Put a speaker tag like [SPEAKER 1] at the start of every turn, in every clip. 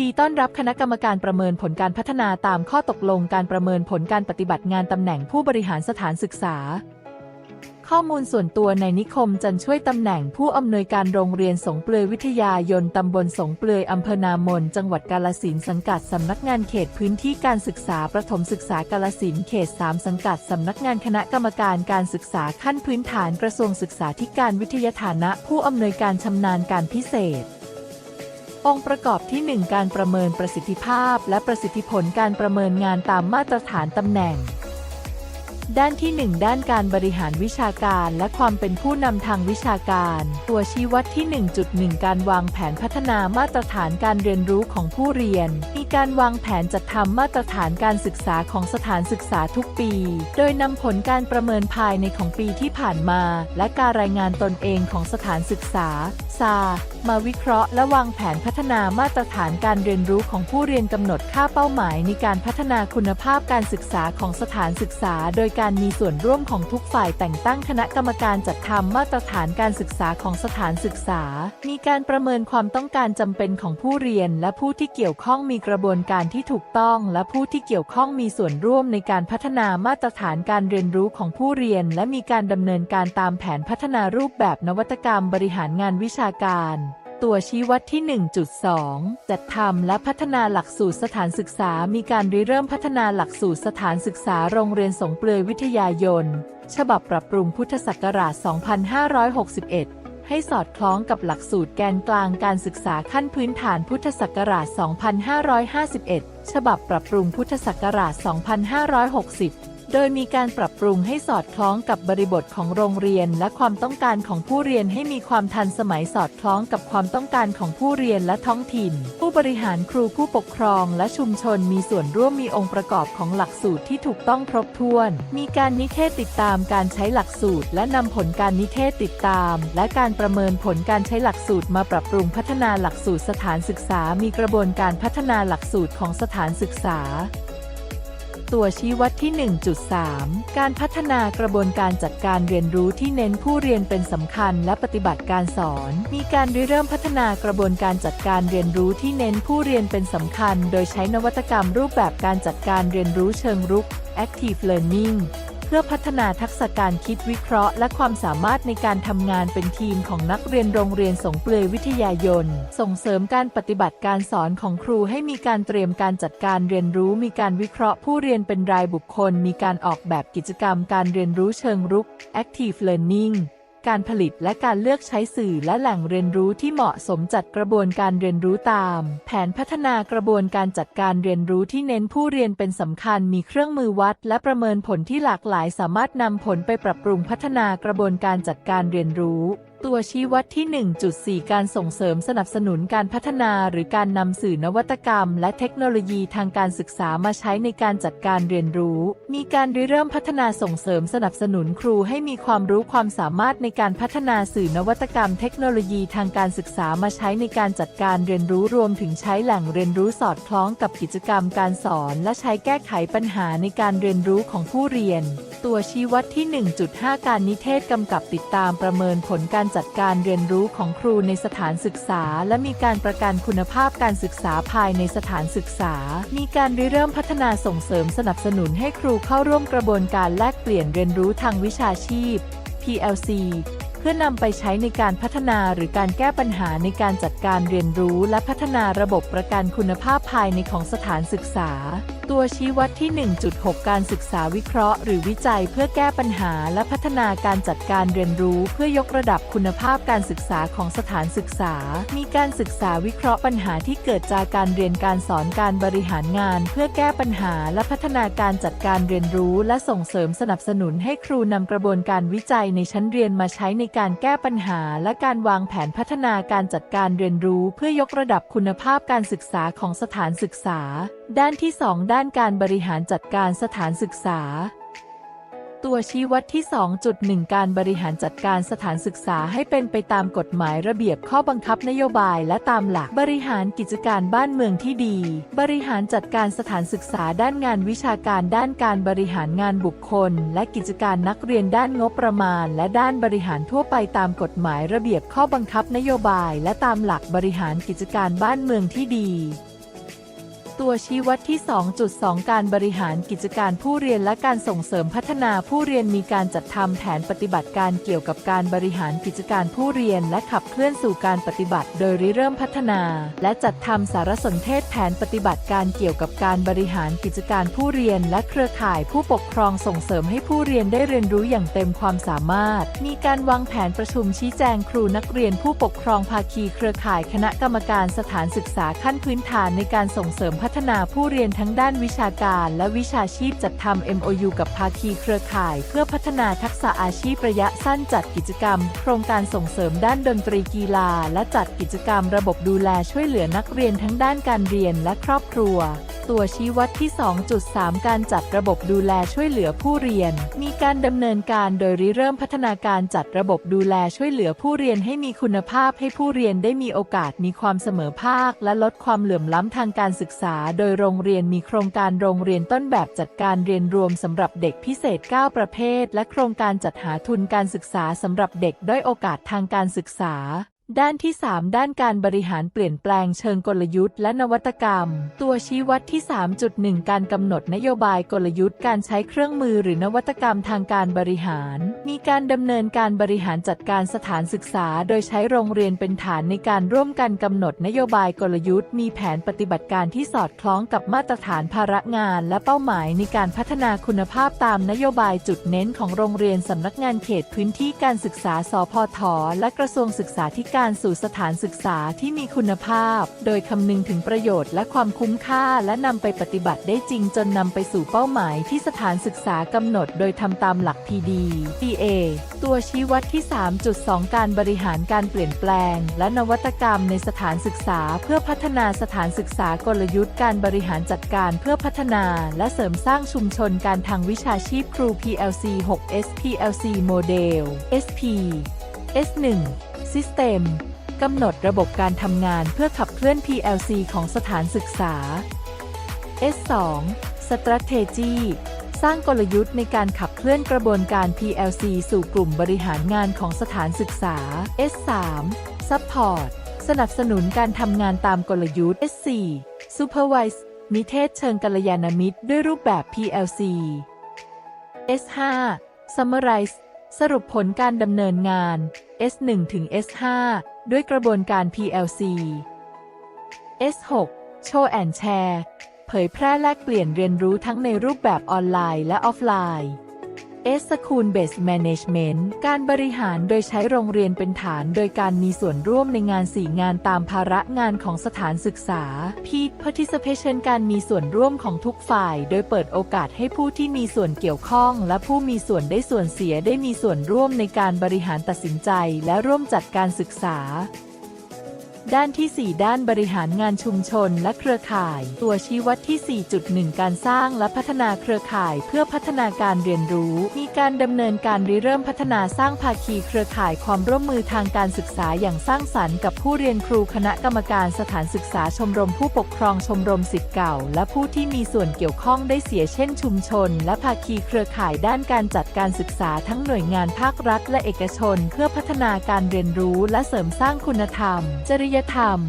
[SPEAKER 1] ดีต้อนรับคณะกรรมการประเมินผลการพัฒนาตามข้อตกลงการประเมินผลการปฏิบัติงานตำแหน่งผู้บริหารสถานศึกษา ข้อมูลส่วนตัวในนิคมจันช่วยตำแหน่งผู้อำนวยการโรงเรียนสงเปลือยวิทยายนตำบลสงเปลือยอำเภอนามน จังหวัดกาลสินสังกัดสำนักงานเขตพื้นที่การศึกษาประถมศึกษากาลสินเขต 3 สังกัดสำนักงานคณะกรรมการการศึกษาขั้นพื้นฐานกระทรวงศึกษาธิการวิทยาฐานะ ผู้อำนวยการชำนาญการพิเศษ องค์ประกอบที่ 1 การประเมินประสิทธิภาพ และประสิทธิผลการประเมินงานตามมาตรฐานตำแหน่ง ด้านที่ 1 ด้านการบริหารวิชาการและความเป็นผู้นำทางวิชาการ ตัวชี้วัดที่ 1.1 การวางแผนพัฒนามาตรฐานการเรียนรู้ของผู้เรียนมีการวางแผนจัดทำมาตรฐานการศึกษาของสถานศึกษาทุกปี โดยนำผลการประเมินภายในของปีที่ผ่านมา และการรายงานตนเองของสถานศึกษาซามาวิเคราะห์และวางแผนพัฒนามาตรฐานการเรียนรู้ของผู้เรียนกำหนดค่าเป้าหมายในการพัฒนาคุณภาพการศึกษาของสถานศึกษา โดยการมีส่วนร่วมของทุกฝ่ายแต่งตั้งคณะกรรมการจัดทำมาตรฐานการศึกษาของสถานศึกษา มีการประเมินความต้องการจำเป็นของผู้เรียนและผู้ที่เกี่ยวข้องมีกระระบวนการที่ถูกต้องและผู้ที่เกี่ยวข้องมีส่วนร่วมในการพัฒนามาตรฐานการเรียนรู้ของผู้เรียน และมีการดำเนินการตามแผนพัฒนารูปแบบนวัตกรรมบริหารงานวิชาการตัวชี้วัดที่ 1.2 จัดทำและพัฒนาหลักสูตรสถานศึกษา มีการริเริ่มพัฒนาหลักสูตรสถานศึกษาโรงเรียนสงเปลือยวิทยายน ฉบับปรับปรุงพุทธศักราช 2561 ให้สอดคล้องกับหลักสูตรแกนกลางการศึกษาขั้นพื้นฐานพุทธศักราช 2551 ฉบับปรับปรุงพุทธศักราช 2560 โดยมีการปรับปรุงให้สอดคล้องกับบริบทของโรงเรียน และความต้องการของผู้เรียนให้มีความทันสมัยสอดคล้องกับความต้องการของผู้เรียนและท้องถิ่น ผู้บริหารครูผู้ปกครองและชุมชนมีส่วนร่วมมีองค์ประกอบของหลักสูตรที่ถูกต้องครบถ้วน มีการนิเทศติดตามการใช้หลักสูตร และนำผลการนิเทศติดตาม และการประเมินผลการใช้หลักสูตรมาปรับปรุงพัฒนาหลักสูตรสถานศึกษา มีกระบวนการพัฒนาหลักสูตรของสถานศึกษา ตัวชี้วัดที่ 1.3 การพัฒนากระบวนการจัดการเรียนรู้ที่เน้นผู้เรียนเป็นสำคัญและปฏิบัติการสอน มีการริเริ่มพัฒนากระบวนการจัดการเรียนรู้ที่เน้นผู้เรียนเป็นสำคัญ โดยใช้นวัตกรรมรูปแบบการจัดการเรียนรู้เชิงรุก Active Learning เพื่อพัฒนาทักษะการคิดวิเคราะห์ และความสามารถในการทำงานเป็นทีมของนักเรียนโรงเรียนสงเปลยวิทยายน ส่งเสริมการปฏิบัติการสอนของครูให้มีการเตรียมการจัดการเรียนรู้ มีการวิเคราะห์ผู้เรียนเป็นรายบุคคล มีการออกแบบกิจกรรมการเรียนรู้เชิงรุก Active Learning การผลิตและการเลือกใช้สื่อและแหล่งเรียนรู้ที่เหมาะสมจัดกระบวนการเรียนรู้ตาม แผนพัฒนากระบวนการจัดการเรียนรู้ที่เน้นผู้เรียนเป็นสำคัญมีเครื่องมือวัด และประเมินผลที่หลากหลาย สามารถนำผลไปปรับปรุงพัฒนากระบวนการจัดการเรียนรู้ตัวชี้วัดที่ 1.4 การส่งเสริมสนับสนุนการพัฒนาหรือการนำสื่อนวัตกรรม และเทคโนโลยีทางการศึกษามาใช้ในการจัดการเรียนรู้ มีการริเริ่มพัฒนาส่งเสริมสนับสนุนครูให้มีความรู้ความสามารถในการพัฒนาสื่อนวัตกรรม เทคโนโลยีทางการศึกษามาใช้ในการจัดการเรียนรู้รวมถึงใช้แหล่งเรียนรู้สอดคล้องกับกิจกรรมการสอน และใช้แก้ไขปัญหาในการเรียนรู้ของผู้เรียนตัวชี้วัดที่ 1.5 การนิเทศกำกับติดตามประเมินผลการจัดการเรียนรู้ของครูในสถานศึกษา และมีการประกันคุณภาพการศึกษาภายในสถานศึกษา มีการริเริ่มพัฒนาส่งเสริมสนับสนุนให้ครูเข้าร่วมกระบวนการแลกเปลี่ยนเรียนรู้ทางวิชาชีพ PLC พื่อนำไปใช้ในการพัฒนาหรือการแก้ปัญหาในการจัดการเรียนรู้และพัฒนาระบบประกันคุณภาพภายในของสถานศึกษา ตัวชี้วัดที่ 1.6 การศึกษาวิเคราะห์ หรือวิจัยเพื่อแก้ปัญหาและพัฒนาการจัดการเรียนรู้ เพื่อยกระดับคุณภาพการศึกษาของสถานศึกษา มีการศึกษาวิเคราะห์ปัญหาที่เกิดจากการเรียนการสอนการบริหารงาน เพื่อแก้ปัญหาและพัฒนาการจัดการเรียนรู้ และส่งเสริมสนับสนุนให้ครูนำกระบวนการวิจัยในชั้นเรียนมาใช้ในการแก้ปัญหาและการวางแผนพัฒนาการจัดการเรียนรู้เพื่อยกระดับคุณภาพการศึกษาของสถานศึกษา ด้านที่ 2 ด้านการบริหารจัดการสถานศึกษา ตัวชี้วัดที่ 2.1 การบริหารจัดการสถานศึกษาให้เป็นไปตามกฎหมายระเบียบข้อบังคับนโยบายและตามหลักบริหารกิจการบ้านเมืองที่ดี บริหารจัดการสถานศึกษาด้านงานวิชาการด้านการบริหารงานบุคคล และกิจการนักเรียนด้านงบประมาณ และด้านบริหารทั่วไปตามกฎหมายระเบียบข้อบังคับนโยบาย และตามหลักบริหารกิจการบ้านเมืองที่ดี ตัวชี้วัดที่ 2.2 การบริหารกิจการผู้เรียนและการส่งเสริมพัฒนาผู้เรียนมีการจัดทำแผนปฏิบัติการเกี่ยวกับการบริหารกิจการผู้เรียนและขับเคลื่อนสู่การปฏิบัติ โดยริเริ่มพัฒนา และจัดทำสารสนเทศแผนปฏิบัติการเกี่ยวกับการบริหารกิจการผู้เรียน และเครือข่ายผู้ปกครองส่งเสริมให้ผู้เรียนได้เรียนรู้อย่างเต็มความสามารถ มีการวางแผนประชุมชี้แจงครูนักเรียนผู้ปกครองภาคีเครือข่ายคณะกรรมการสถานศึกษาขั้นพื้นฐานในการส่งเสริมพััฒนาผู้เรียนทั้งด้านวิชาการและวิชาชีพจัดทำ MOU กับภาคีเครือข่าย เพื่อพัฒนาทักษะอาชีพระยะสั้นจัดกิจกรรม โครงการส่งเสริมด้านดนตรีกีฬา และจัดกิจกรรมระบบดูแลช่วยเหลือนักเรียนทั้งด้านการเรียนและครอบครัว ตัวชี้วัดที่ 2.3 การจัดระบบดูแลช่วยเหลือผู้เรียน มีการดำเนินการโดยริเริ่มพัฒนาการจัดระบบดูแลช่วยเหลือผู้เรียนให้มีคุณภาพให้ผู้เรียนได้มีโอกาสมีความเสมอภาค และลดความเหลื่อมล้ำทางการศึกษา โดยโรงเรียนมีโครงการโรงเรียนต้นแบบจัดการเรียนรวมสำหรับเด็กพิเศษ 9 ประเภท และโครงการจัดหาทุนการศึกษาสำหรับเด็กด้อยโอกาสทางการศึกษา ด้านที่ 3 ด้านการบริหารเปลี่ยนแปลงเชิงกลยุทธ์และนวัตกรรม ตัวชี้วัดที่ 3.1 การกำหนดนโยบายกลยุทธ์การใช้เครื่องมือหรือนวัตกรรมทางการบริหาร มีการดำเนินการบริหารจัดการสถานศึกษา โดยใช้โรงเรียนเป็นฐานในการร่วมกันกำหนดนโยบายกลยุทธ์ มีแผนปฏิบัติการที่สอดคล้องกับมาตรฐานภาระงาน และเป้าหมายในการพัฒนาคุณภาพตามนโยบายจุดเน้นของโรงเรียนสำนักงานเขตพื้นที่การศึกษาสพทและกระทรวงศึกษาธิการการสู่สถานศึกษาที่มีคุณภาพ โดยคำนึงถึงประโยชน์และความคุ้มค่าและนำไปปฏิบัติได้จริงจนนำไปสู่เป้าหมายที่สถานศึกษากำหนดโดยทำตามหลัก PD PA ตัวชี้วัดที่ 3.2 การบริหารการเปลี่ยนแปลง และนวัตกรรมในสถานศึกษา เพื่อพัฒนาสถานศึกษากลยุทธ์การบริหารจัดการเพื่อพัฒนา และเสริมสร้างชุมชนการทางวิชาชีพครู PLC 6 SPLC โมเดล SP S1 System กำหนดระบบการทำงานเพื่อขับเคลื่อน PLC ของสถานศึกษา S2 Strategy สร้างกลยุทธ์ในการขับเคลื่อนกระบวนการ PLC สู่กลุ่มบริหารงานของสถานศึกษา S3 Support สนับสนุนการทำงานตามกลยุทธ์ S4 Supervise นิเทศเชิงกัลยาณมิตรด้วยรูปแบบ PLC S5 Summarize สรุปผลการดำเนินงาน S1 ถึง S5 ด้วยกระบวนการ PLC S6 โชว์แอนแชร์ เผยแพร่แลกเปลี่ยนเรียนรู้ทั้งในรูปแบบออนไลน์และออฟไลน์ S School Based Management การบริหารโดยใช้โรงเรียนเป็นฐาน โดยการมีส่วนร่วมในงานสี่งานตามภาระงานของสถานศึกษา P Participation การมีส่วนร่วมของทุกฝ่าย โดยเปิดโอกาสให้ผู้ที่มีส่วนเกี่ยวข้อง และผู้มีส่วนได้ส่วนเสียได้มีส่วนร่วมในการบริหารตัดสินใจ และร่วมจัดการศึกษา ด้านที่ 4 ด้านบริหารงานชุมชนและเครือข่าย ตัวชี้วัดที่ 4.1 การสร้างและพัฒนาเครือข่าย เพื่อพัฒนาการเรียนรู้ มีการดำเนินการริเริ่มพัฒนาสร้างภาคีเครือข่ายความร่วมมือทางการศึกษาอย่างสร้างสรรค์กับผู้เรียนครูคณะกรรมการสถานศึกษาชมรมผู้ปกครองชมรมสิทธิ์เก่า และผู้ที่มีส่วนเกี่ยวข้องได้เสียเช่นชุมชน และภาคีเครือข่ายด้านการจัดการศึกษาทั้งหน่วยงานภาครัฐ และเอกชน เพื่อพัฒนาการเรียนรู้และเสริมสร้างคุณธรรม จริยยธรรม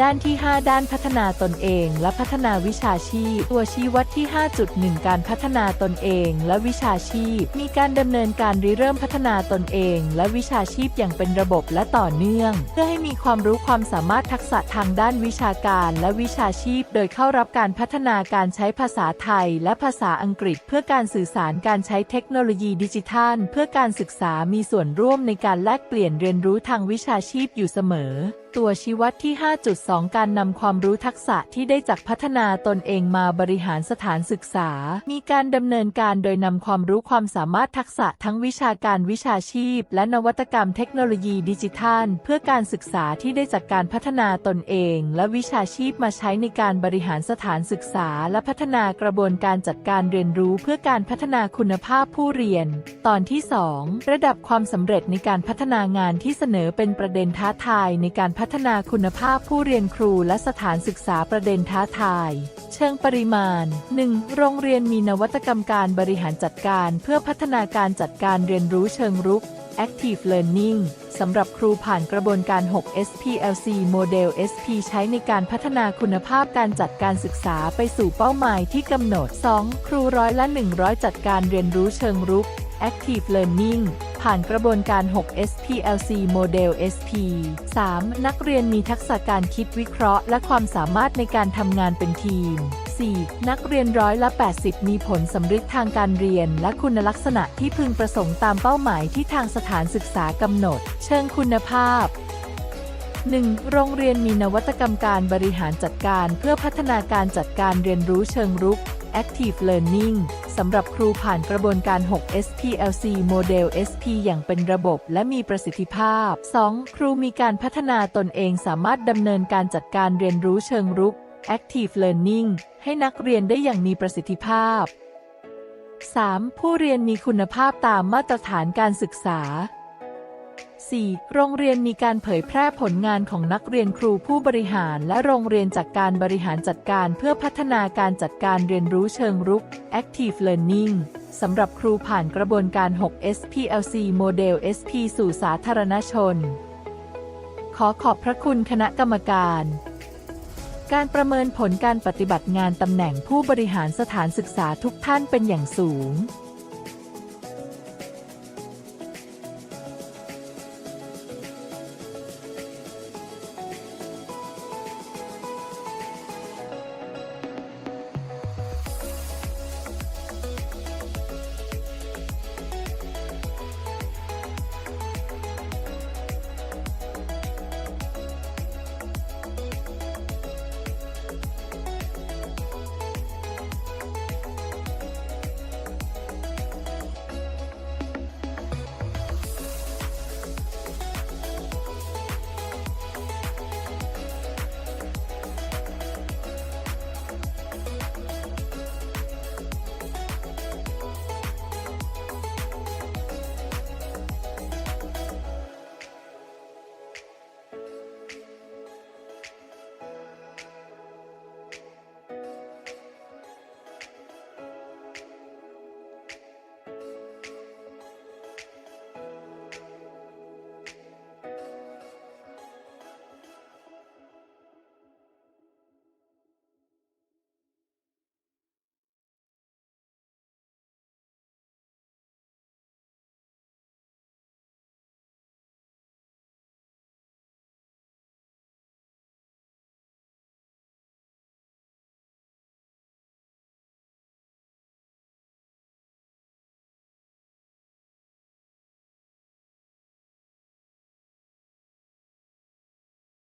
[SPEAKER 1] ด้านที่ 5 ด้านพัฒนาตนเอง และพัฒนาวิชาชีพ ตัวชี้วัดที่ 5.1 การพัฒนาตนเองและวิชาชีพ มีการดำเนินการริเริ่มพัฒนาตนเอง และวิชาชีพอย่างเป็นระบบและต่อเนื่อง เพื่อให้มีความรู้ความสามารถทักษะทางด้านวิชาการและวิชาชีพ โดยเข้ารับการพัฒนาการใช้ภาษาไทย และภาษาอังกฤษ เพื่อการสื่อสารการใช้เทคโนโลยีดิจิทัล เพื่อการศึกษามีส่วนร่วมในการแลกเปลี่ยนเรียนรู้ทางวิชาชีพอยู่เสมอตัวชี้วัดที่ 5.2 การนำความรู้ทักษะที่ได้จากพัฒนาตนเองมาบริหารสถานศึกษา มีการดำเนินการโดยนำความรู้ความสามารถทักษะทั้งวิชาการวิชาชีพ และนวัตกรรมเทคโนโลยีดิจิทัล เพื่อการศึกษาที่ได้จากการพัฒนาตนเอง และวิชาชีพมาใช้ในการบริหารสถานศึกษา และพัฒนากระบวนการจัดการเรียนรู้เพื่อการพัฒนาคุณภาพผู้เรียน ตอนที่ 2 ระดับความสำเร็จในการพัฒนางานที่เสนอเป็นประเด็นท้าทายในการพัฒนาคุณภาพผู้เรียนครูและสถานศึกษาประเด็นท้าทาย เชิงปริมาณ 1. โรงเรียนมีนวัตกรรมการบริหารจัดการเพื่อพัฒนาการจัดการเรียนรู้เชิงรุก Active Learning สำหรับครูผ่านกระบวนการ 6 SPLC โมเดล SP ใช้ในการพัฒนาคุณภาพการจัดการศึกษาไปสู่เป้าหมายที่กำหนด 2. ครูร้อยละ 100 จัดการเรียนรู้เชิงรุก Active Learning ผ่านกระบวนการ 6 SPLC โมเดล SP 3. นักเรียนมีทักษะการคิดวิเคราะห์ และความสามารถในการทำงานเป็นทีม 4. นักเรียนร้อยละ 80 มีผลสำฤทธิ์ทางการเรียน และคุณลักษณะที่พึงประสงค์ตามเป้าหมายที่ทางสถานศึกษากำหนด เชิงคุณภาพ 1. โรงเรียนมีนวัตกรรมการบริหารจัดการ เพื่อพัฒนาการจัดการเรียนรู้เชิงรุก Active Learning สำหรับครูผ่านกระบวนการ 6 SPLC โมเดล SP อย่างเป็นระบบและมีประสิทธิภาพ 2. ครูมีการพัฒนาตนเองสามารถดำเนินการจัดการเรียนรู้เชิงรุก Active Learning ให้นักเรียนได้อย่างมีประสิทธิภาพ 3. ผู้เรียนมีคุณภาพตามมาตรฐานการศึกษา 4. โรงเรียนมีการเผยแพร่ผลงานของนักเรียนครูผู้บริหาร และโรงเรียนจากการบริหารจัดการเพื่อพัฒนาการจัดการเรียนรู้เชิงรุก Active Learning สำหรับครูผ่านกระบวนการ 6 SPLC โมเดล SP สู่สาธารณชน ขอขอบพระคุณคณะกรรมการ การประเมินผลการปฏิบัติงานตำแหน่งผู้บริหารสถานศึกษาทุกท่านเป็นอย่างสูง